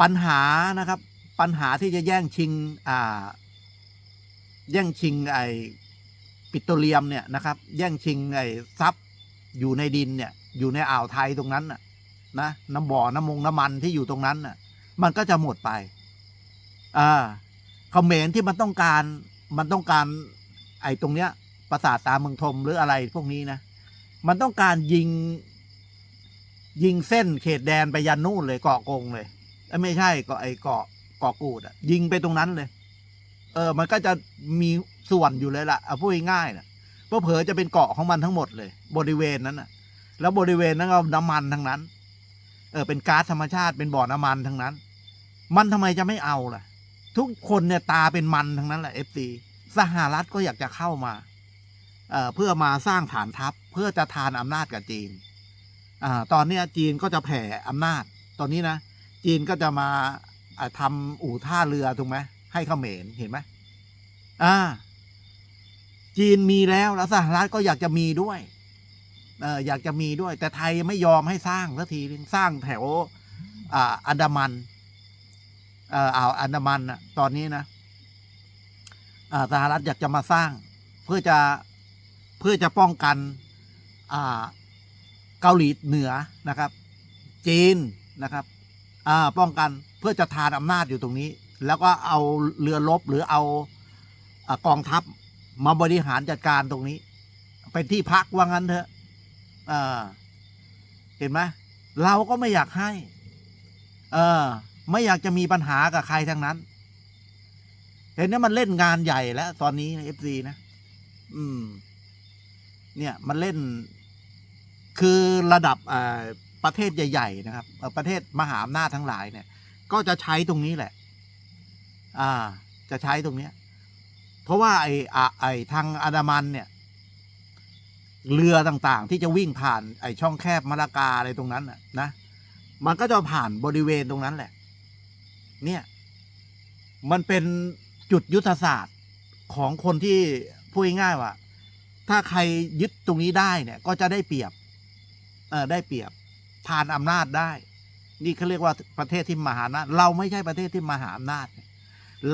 ปัญหานะครับปัญหาที่จะแย่งชิงอ่าแย่งชิงไอ้ปิโตรเลียมเนี่ยนะครับ แย่งชิงไอ้ทรัพย์อยู่ในดินเนี่ยอยู่ในอ่าวไทยตรงนั้นน่ะนะน้ำบ่อน้ำมงน้ำมันที่อยู่ตรงนั้นน่ะ มันก็จะหมดไปอ่าเขมรที่มันต้องการมันต้องการ ไอ้ตรงเนี้ยปราสาทตาเมืองทมหรืออะไรพวกนี้นะมันต้องการยิง ยิงเส้นเขตแดนไปยันนู่นเลยเกาะกงเลย ไม่ใช่เกาะไอ้เกาะเกาะกูดอะยิงไปตรงนั้นเลย เออ มันก็จะมีส่วนอยู่เลยล่ะเอาพูดง่ายๆนะเพราะเผอจะเป็นเกาะของมันทั้งหมดเลย บริเวณนั้นน่ะแล้วบริเวณนั้นก็น้ำมันทั้งนั้น เออ เป็นก๊าซธรรมชาติเป็นบ่อน้ำมันทั้งนั้น มันทำไมจะไม่เอาล่ะ ทุกคนเนี่ยตาเป็นมันทั้งนั้นแหละเอฟซีสหรัฐก็อยากจะเข้ามาเอ่อเพื่อมาสร้างฐานทัพเพื่อจะทานอำนาจกับจีนอ่าตอนนี้จีนก็จะแผ่อำนาจ ตอนนี้นะ จีนก็จะมาอ่าทำอู่ท่าเรือถูกไหมให้เขมรเห็นไหมอ่า จีนมีแล้วแล้วสหรัฐก็อยากจะมีด้วยเอออยากจะมีด้วย แต่ไทยไม่ยอมให้สร้างสักทีสร้างแถวอ่าอันดามันเอ่ออ่าวอันดามันนะตอนนี้นะอ่าสหรัฐอยากจะมาสร้าง เพื่อจะเพื่อจะป้องกันอ่าเกาหลีเหนือนะครับ จีนนะครับ ป้องกันเพื่อจะทานอำนาจอยู่ตรงนี้ แล้วก็เอาเรือรบหรือเอาอกองทัพมาบริหารจัดการตรงนี้ เป็นที่พักว่างั้นเถอะเห็นไหมเราก็ไม่อยากให้ เออ ไม่อยากจะมีปัญหากับใครทั้งนั้น เห็นไหมมันเล่นงานใหญ่แล้ว ตอนนี้เอฟซีนะ อืม เนี่ย มันเล่น คือระดับอ่า ประเทศใหญ่ ๆ นะครับประเทศมหาอำนาจทั้งหลายเนี่ย ก็จะใช้ตรงนี้แหละ อ่า จะใช้ตรงเนี้ย เพราะว่าไอ้ไอ้ทางอันดามันเนี่ย เรือต่างๆ ที่จะวิ่งผ่านไอ้ช่องแคบมาลากาอะไรตรงนั้นนะนะมันก็จะผ่านบริเวณตรงนั้นแหละ เนี่ย มันเป็นจุดยุทธศาสตร์ของคนที่พูดง่ายว่า ถ้าใครยึดตรงนี้ได้เนี่ย ก็จะได้เปรียบ เออได้เปรียบ ทานอำนาจได้ นี่เขาเรียกว่าประเทศที่มหาอำนาจเราไม่ใช่ประเทศที่มหาอำนาจ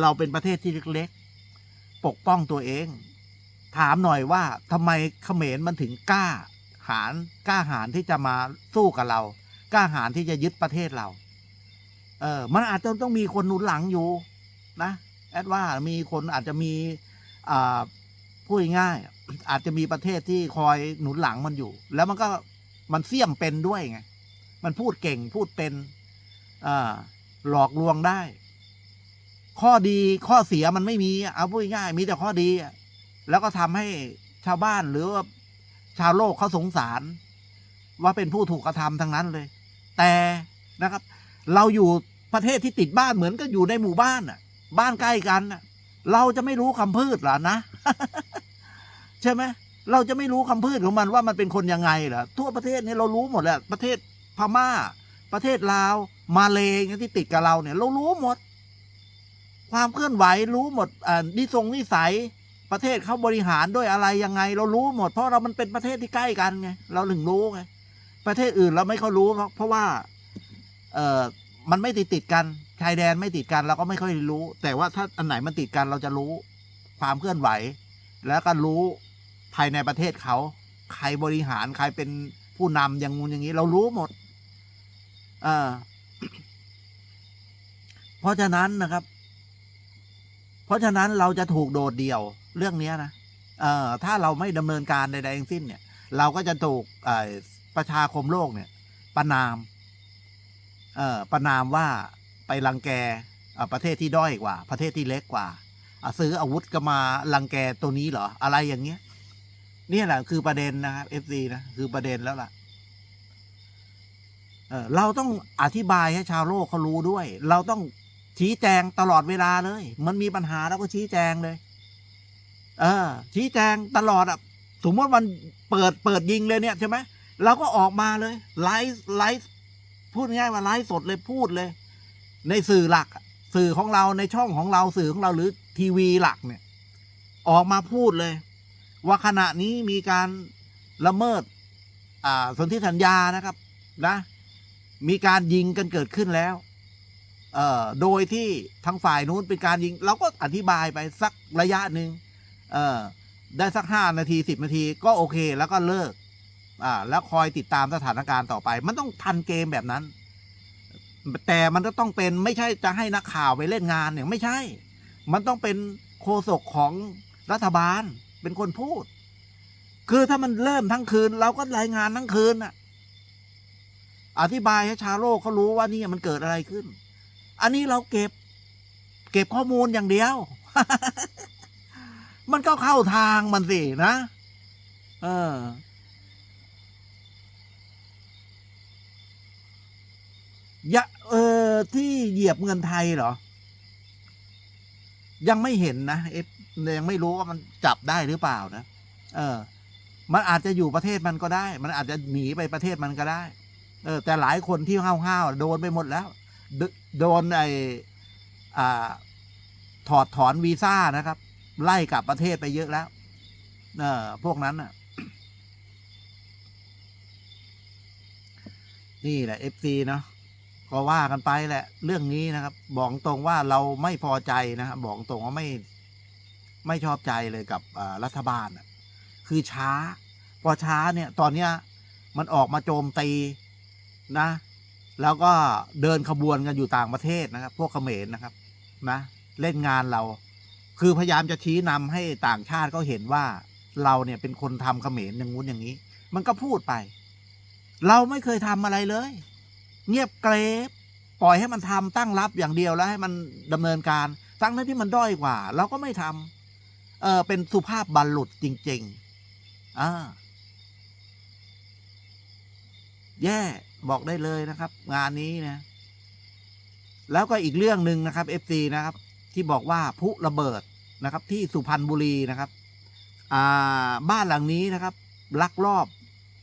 เราเป็นประเทศที่เล็กๆ ปกป้องตัวเอง ถามหน่อยว่าทำไมเขมรมันถึงกล้าหารกล้าหารที่จะมาสู้กับเรา กล้าหารที่จะยึดประเทศเรา เออมันอาจจะต้องมีคนหนุนหลังอยู่นะแอดว่ามีคนอาจจะมีอ่าพูดง่ายๆอาจจะมีประเทศที่คอยหนุนหลังมันอยู่ แล้วมันก็มันเสี่ยมเป็นด้วยไง มันพูดเก่งพูดเป็นหลอกลวงได้ ข้อดีข้อเสียมันไม่มี เอาพูดง่ายมีแต่ข้อดี แล้วก็ทำให้ชาวบ้านหรือว่าชาวโลกเขาสงสาร ว่าเป็นผู้ถูกกระทำทั้งนั้นเลย แต่นะครับ เราอยู่ประเทศที่ติดบ้านเหมือนก็อยู่ในหมู่บ้านอะ บ้านใกล้กันเราจะไม่รู้คำพืชหรอนะ ใช่ไหมเราจะไม่รู้คำพืชของมันว่ามันเป็นคนยังไงเหรอทั่วประเทศนี้เรารู้หมดแหละประเทศ พม่า ประเทศลาว มาเลย์ที่ติดกับเราเนี่ยเรารู้หมด ความเคลื่อนไหวรู้หมดอ่านิสงนิสัยประเทศเขาบริหารด้วยอะไรยังไง เรารู้หมด เพราะเรามันเป็นประเทศที่ใกล้กันไงเราถึงรู้ไงประเทศอื่นเราไม่ค่อยรู้ เพราะว่าเออมันไม่ติดติดกันชายแดนไม่ติดกันเราก็ไม่ค่อยรู้ แต่ว่าถ้าอันไหนมันติดกันเราจะรู้ ความเคลื่อนไหว แล้วก็รู้ภายในประเทศเขา ใครบริหารใครเป็นผู้นำอย่างงู้นอย่างนี้ เรารู้หมด ออเพราะฉะนั้นนะครับ เพราะฉะนั้นเราจะถูกโดดเดี่ยวเรื่องนี้นะเอ่อถ้าเราไม่ดำเนินการใดๆทั้งสิ้นเนี่ย เราก็จะถูกประชาคมโลกเนี่ย ประนาม เอ่อประนามว่าไปรังแกประเทศที่ด้อยกว่า ประเทศที่เล็กกว่าซื้ออาวุธก็มารังแกตัวนี้เหรอ อะไรอย่างเงี้ย นี่แหละคือประเด็นนะครับเอฟซีนะ คือประเด็นแล้วล่ะ เราต้องอธิบายให้ชาวโลกเขารู้ด้วย เราต้องชี้แจงตลอดเวลาเลย มันมีปัญหาแล้วก็ชี้แจงเลย เออ ชี้แจงตลอดอะสมมติมันเปิดเปิดยิงเลยเนี่ยใช่ไหมเราก็ออกมาเลยไลฟ์ไลฟ์พูดง่ายว่าไลฟ์สดเลยพูดเลย ในสื่อหลัก สื่อของเราในช่องของเราสื่อของเราหรือทีวีหลักเนี่ย ออกมาพูดเลย ว่าขณะนี้มีการละเมิด อ่าสนธิสัญญานะครับ นะ มีการยิงกันเกิดขึ้นแล้ว เอ่อ โดยที่ทางฝ่ายนู้นเป็นการยิง เราก็อธิบายไปสักระยะหนึ่งเออได้สักห้านาทีสิบนาทีก็โอเค แล้วก็เลิก อ่า แล้วคอยติดตามสถานการณ์ต่อไป มันต้องทันเกมแบบนั้น แต่มันก็ต้องเป็นไม่ใช่จะให้นักข่าวไปเล่นงานเนี่ยไม่ใช่ มันต้องเป็นโฆษกของรัฐบาลเป็นคนพูด คือถ้ามันเริ่มทั้งคืน เราก็รายงานทั้งคืนน่ะ อธิบายให้ชาวโลกเขารู้ว่านี่มันเกิดอะไรขึ้น อันนี้เราเก็บ เก็บข้อมูลอย่างเดียว มันก็เข้าทางมันสินะ เออ ยะ เออ ที่เหยียบเงินไทยเหรอ ยังไม่เห็นนะเอฟยังไม่รู้ว่ามันจับได้หรือเปล่านะ เออ มันอาจจะอยู่ประเทศมันก็ได้ มันอาจจะหนีไปประเทศมันก็ได้ เออแต่หลายคนที่ห้าวๆโดนไปหมดแล้ว โดนไออ่าถอดถอนวีซ่านะครับ ไล่กลับประเทศไปเยอะแล้ว เออพวกนั้นอะ นี่แหละเอฟซีเนาะก็ว่ากันไปแหละ เรื่องนี้นะครับ บอกตรงว่าเราไม่พอใจนะครับบอกตรงว่าไม่ไม่ชอบใจเลยกับรัฐบาลอะคือช้า พอช้าเนี่ย ตอนเนี้ยมันออกมาโจมตี นะ แล้วก็เดินขบวนกันอยู่ต่างประเทศนะครับ พวกเขมรนะครับนะเล่นงานเรา คือพยายามจะชี้นำให้ต่างชาติเขาเห็นว่าเราเนี่ยเป็นคนทำเขมรอย่างงู้นอย่างนี้ มันก็พูดไป เราไม่เคยทำอะไรเลย เงียบเกรบปล่อยให้มันทำตั้งรับอย่างเดียวแล้วให้มันดำเนินการทั้งนั้นที่มันด้อยกว่า เราก็ไม่ทำเออเป็นสุภาพบัลลุดจริง ๆอ่าแย่ บอกได้เลยนะครับ งานนี้นะ แล้วก็อีกเรื่องหนึ่งนะครับ FC นะครับ ที่บอกว่าพุระเบิดนะครับ ที่สุพรรณบุรีนะครับ อ่าบ้านหลังนี้นะครับ ลักลอบ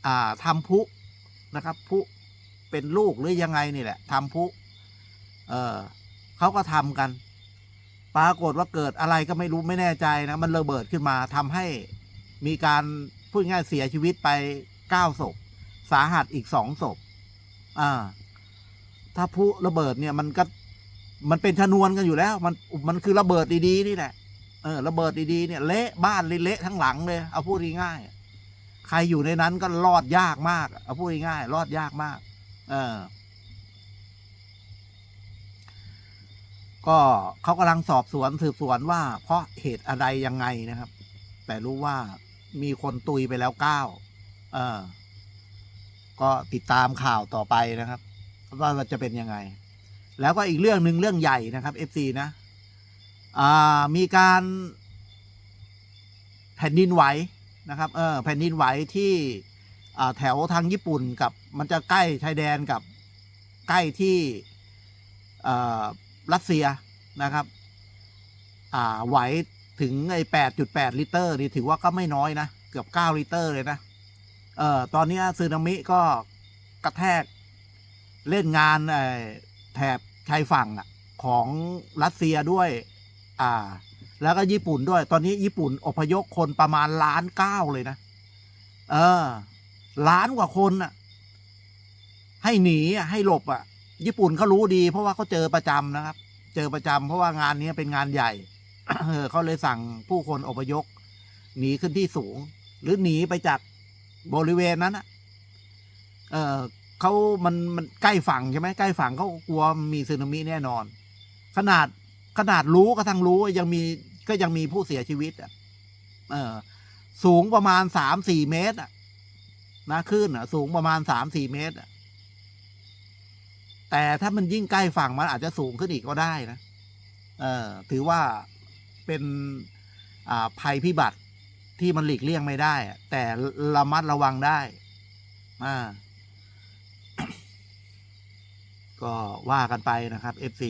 อ่าทำพุนะครับ พุเป็นลูกหรือยังไงนี่แหละทำพุ เออเขาก็ทำกัน ปรากฏว่าเกิดอะไรก็ไม่รู้ไม่แน่ใจนะ มันระเบิดขึ้นมาทำให้มีการพูดง่ายเสียชีวิตไปเก้าศพ สาหัสอีกสองศพ อ่า ถ้าพลุระเบิดเนี่ยมันก็มันเป็นชนวนกันอยู่แล้ว มันมันคือระเบิดดีๆนี่แหละเออระเบิดดีๆเนี่ย เละบ้านเละทั้งหลังเลย เอาพูดง่ายๆใครอยู่ในนั้นก็รอดยากมาก เอาพูดง่ายๆรอดยากมาก เออ ก็เขากำลังสอบสวนสืบสวนว่า เพราะเหตุอะไรยังไงนะครับ แต่รู้ว่ามีคนตุยไปแล้วเก้าเออ ก็ติดตามข่าวต่อไปนะครับว่าจะเป็นยังไง แล้วก็อีกเรื่องหนึ่งเรื่องใหญ่นะครับ FC นะอ่ามีการแผ่นดินไหวนะครับเออแผ่นดินไหวที่อ่าแถวทางญี่ปุ่นกับมันจะใกล้ชายแดนกับใกล้ที่รัสเซียนะครับอ่าไหวถึงไอ้แปดจุดแปดลิตรนี่ถือว่าก็ไม่น้อยนะ เกือบเก้าลิตรเลยนะ เอ่อตอนนี้ซึนามิก็กระแทกเล่นงานแถบชายฝั่งของรัสเซียด้วย อ่า แล้วก็ญี่ปุ่นด้วย ตอนนี้ญี่ปุ่นอพยพคนประมาณล้านเก้าเลยนะ เออ ล้านกว่าคนอะให้หนีให้หลบอะญี่ปุ่นเขารู้ดี เพราะว่าเขาเจอประจำนะครับ เจอประจำเพราะว่างานนี้เป็นงานใหญ่เออเขาเลยสั่งผู้คนอพยพหนีขึ้นที่สูง หรือหนีไปจาก บริเวณนั้นอะเออเขามันมันใกล้ฝั่งใช่ไหมใกล้ฝั่งเขากลัวมีสึนามิแน่นอน ขนาดขนาดรู้ก็ทั้งรู้ยังมีก็ยังมีผู้เสียชีวิตอะเออสูงประมาณสามสี่เมตรอะนะขึ้นอะ สูงประมาณสามสี่เมตรอะแต่ถ้ามันยิ่งใกล้ฝั่งมันอาจจะสูงขึ้นอีกก็ได้นะ เออถือว่าเป็นภัยพิบัติ ที่มันหลีกเลี่ยงไม่ได้แต่ระมัดระวังได้อ่าก็ว่ากันไปนะครับ FC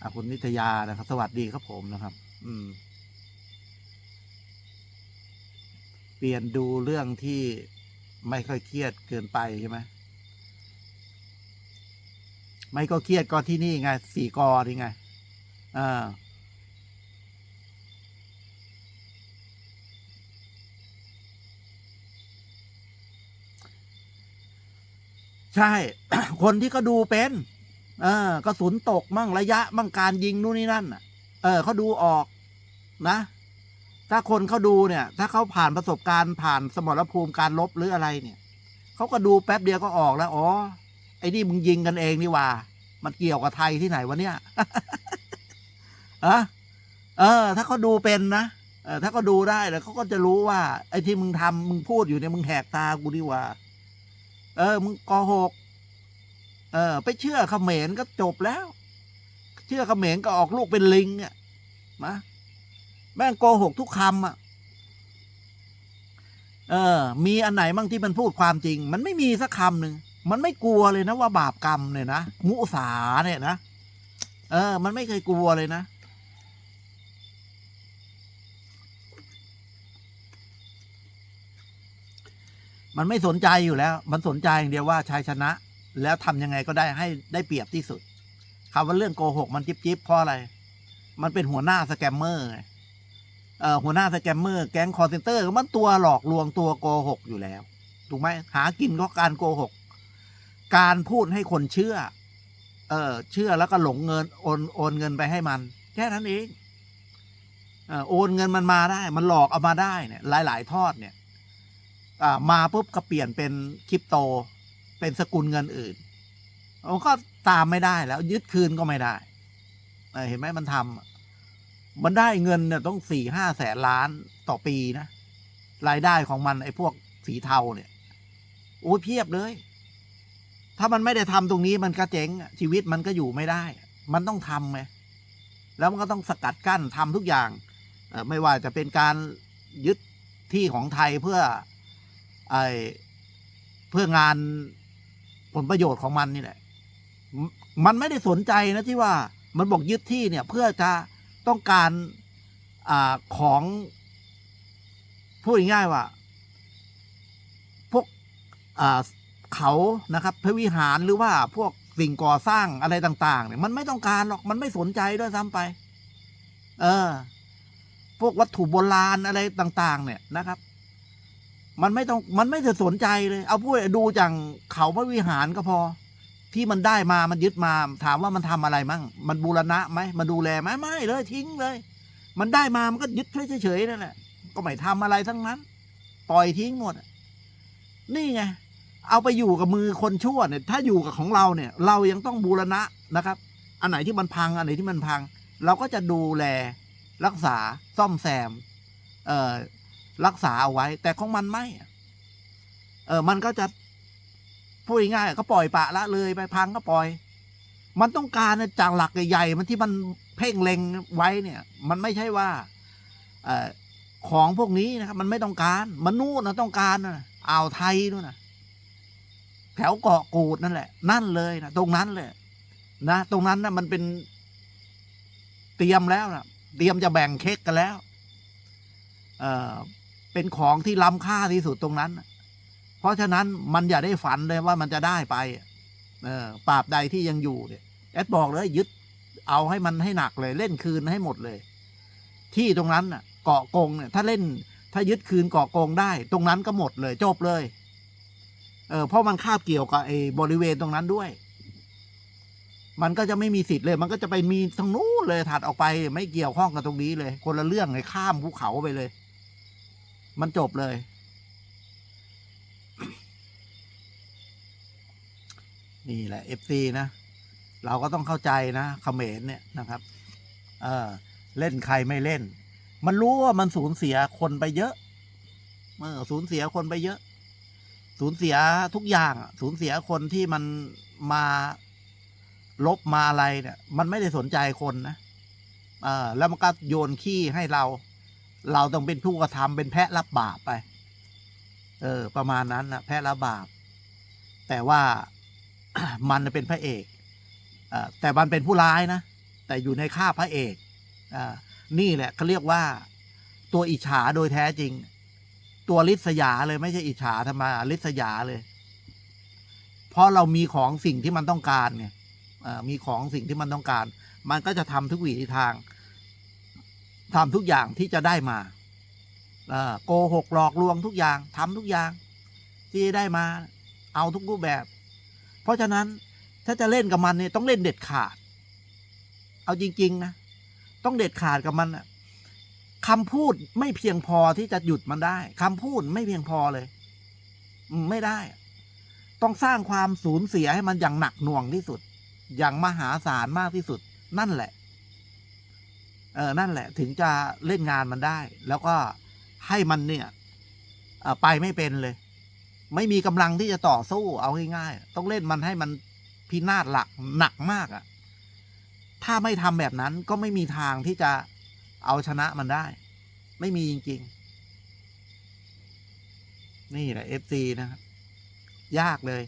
อะคุณนิตยานะครับ สวัสดีครับผมนะครับ อืม เปลี่ยนดูเรื่องที่ไม่ค่อยเครียดเกินไปใช่ไหมไม่ก็เครียดก็ที่นี่ไงสี่กอนี่ไงอ่า ใช่ คนที่เขาดูเป็นเออกระสุนตกมั่งระยะ มั่งการยิงนู่นนี่นั่นน่ะเออเขาดูออกนะ ถ้าคนเขาดูเนี่ย ถ้าเขาผ่านประสบการณ์ผ่านสมรภูมิการลบหรืออะไรเนี่ยเขาก็ดูแป๊บเดียวก็ออกแล้วอ๋อไอ้นี่มึงยิงกันเองนี่ว่า มันเกี่ยวกับไทยที่ไหนวะเนี่ยอะเออ ถ้าเขาดูเป็นนะเออถ้าเขาดูได้แล้วเขาก็จะรู้ว่า ไอ้ที่มึงทำมึงพูดอยู่เนี่ยมึงแหกตากูดีกว่า เออ มึงโกหกเออ ไปเชื่อเขมรก็จบแล้ว เชื่อเขมรก็ออกลูกเป็นลิงเนี่ยมาแม่งโกหกทุกคำอะเออ มีอันไหนบ้างที่มันพูดความจริง มันไม่มีสักคำหนึ่ง มันไม่กลัวเลยนะว่าบาปกรรมเนี่ยนะ มุสาเนี่ยนะ เออ มันไม่เคยกลัวเลยนะ มันไม่สนใจอยู่แล้ว มันสนใจอย่างเดียวว่าชัยชนะ แล้วทำยังไงก็ได้ให้ได้เปรียบที่สุดคำว่าเรื่องโกหกมันจิ๊บจิ๊บเพราะอะไร มันเป็นหัวหน้าสแกมเมอร์เอ่อหัวหน้าสแกมเมอร์แก๊งคอร์เซนเตอร์มันตัวหลอกลวงตัวโกหกอยู่แล้วถูกไหมหากินก็การโกหก การพูดให้คนเชื่อ เออเชื่อแล้วก็หลงเงินโอนโอนเงินไปให้มัน แค่นั้นเองเออโอนเงินมันมาได้ มันหลอกเอามาได้เนี่ย หลาย ๆ ทอดเนี่ย มาปุ๊บก็เปลี่ยนเป็นคริปโต เป็นสกุลเงินอื่นมันก็ตามไม่ได้แล้วยึดคืนก็ไม่ได้เห็นไหมมันทำมันได้เงินเนี่ยต้องสี่ห้าแสนล้านต่อปีนะ รายได้ของมันไอ้พวกสีเทาเนี่ยโอ้ยเพียบเลย ถ้ามันไม่ได้ทำตรงนี้มันก็เจ๊งชีวิตมันก็อยู่ไม่ได้ มันต้องทำไงแล้วมันก็ต้องสกัดกั้นทำทุกอย่าง ไม่ว่าจะเป็นการยึดที่ของไทยเพื่อ ไอเพื่องานผลประโยชน์ของมันนี่แหละ มันไม่ได้สนใจนะที่ว่ามันบอกยึดที่เนี่ย เพื่อจะต้องการอ่าของพูดง่ายว่า พวกอ่าเขานะครับพระวิหารหรือว่าพวกสิ่งก่อสร้างอะไรต่างๆเนี่ยมันไม่ต้องการหรอกมันไม่สนใจด้วยซ้ำไป เออ พวกวัตถุโบราณอะไรต่าง ๆ เนี่ยนะครับ มันไม่ต้องมันไม่ได้สนใจเลย เอาพูดดูจากเขาพระวิหารก็พอ ที่มันได้มามันยึดมา ถามว่ามันทำอะไรมั่ง มันบูรณะไหมมันดูแลไหมไม่เลยทิ้งเลย มันได้มามันก็ยึดเฉยๆนั่นแหละก็ไม่ทำอะไรทั้งนั้น ปล่อยทิ้งหมด นี่ไงเอาไปอยู่กับมือคนชั่วเนี่ยถ้าอยู่กับของเราเนี่ย เรายังต้องบูรณะนะครับ อันไหนที่มันพังอันไหนที่มันพัง เราก็จะดูแลรักษาซ่อมแซม เอ่อ รักษาเอาไว้ แต่ของมันไม่เออมันก็จะพูดง่ายๆก็ปล่อยปะละเลยไปพังก็ปล่อย มันต้องการเนี่ยจากหลักใหญ่ๆมันที่มันเพ่งเล็งไว้เนี่ย มันไม่ใช่ว่าเออของพวกนี้นะครับ มันไม่ต้องการมันนู่นนะต้องการนะอ่าวไทยนู่นนะแถวเกาะกูดนั่นแหละ นั่นเลยนะตรงนั้นเลยนะตรงนั้นนะมันเป็นเตรียมแล้วนะเตรียมจะแบ่งเค้กกันแล้ว เอ่อ เป็นของที่ล้ำค่าที่สุดตรงนั้น เพราะฉะนั้นมันอย่าได้ฝันเลยว่ามันจะได้ไปอะเออปราบใดที่ยังอยู่เนี่ยแอดบอกเลยยึดเอาให้มันให้หนักเลยเล่นคืนให้หมดเลย ที่ตรงนั้นเกาะกงเนี่ยถ้าเล่นถ้ายึดคืนเกาะกงได้ ตรงนั้นก็หมดเลย จบเลยเออเพราะมันคาบเกี่ยวกับไอ้บริเวณตรงนั้นด้วย มันก็จะไม่มีสิทธิ์เลย มันก็จะไปมีทางนู้นเลยถัดออกไป ไม่เกี่ยวข้องกับตรงนี้เลย คนละเรื่องเลยข้ามภูเขาไปเลย มันจบเลย นี่แหละเอฟซีนะ เราก็ต้องเข้าใจนะเขมรเนี่ยนะครับ เออเล่นใครไม่เล่น มันรู้ว่ามันสูญเสียคนไปเยอะเออสูญเสียคนไปเยอะ สูญเสียทุกอย่างสูญเสียคนที่มันมาลบมาอะไรเนี่ย มันไม่ได้สนใจคนนะเออแล้วมันก็โยนขี้ให้เรา เราต้องเป็นผู้กระทำเป็นแพะรับบาปไป เออ ประมาณนั้นนะแพะรับบาป แต่ว่ามันเป็นพระเอกอแต่มันเป็นผู้ร้ายนะ แต่อยู่ในค่าพระเอกอนี่แหละเขาเรียกว่าตัวอิจฉาโดยแท้จริง ตัวลิษยาเลยไม่ใช่อิจฉาธรรมาลิษยาเลย เพราะเรามีของสิ่งที่มันต้องการไงอ่ามีของสิ่งที่มันต้องการ มันก็จะทำทุกวิถีทาง ทำทุกอย่างที่จะได้มาโกหกหลอกลวงทุกอย่างทำทุกอย่าง ที่ได้มาเอาทุกรูปแบบ เพราะฉะนั้นถ้าจะเล่นกับมันเนี่ยต้องเล่นเด็ดขาด เอาจริง ๆ นะ ต้องเด็ดขาดกับมันคำพูดไม่เพียงพอที่จะหยุดมันได้คำพูดไม่เพียงพอเลยไม่ได้ ต้องสร้างความสูญเสียให้มันอย่างหนักหน่วงที่สุด อย่างมหาศาลมากที่สุด นั่นแหละ เออนั่นแหละถึงจะเล่นงานมันได้ แล้วก็ให้มันเนี่ยไปไม่เป็นเลย ไม่มีกำลังที่จะต่อสู้เอาง่ายๆต้องเล่นมันให้มันพินาศหลักหนักมากอะ่ะ ถ้าไม่ทำแบบนั้นก็ไม่มีทางที่จะเอาชนะมันได้ ไม่มีจริง ๆ นี่แหละ FC นะครับยากเลย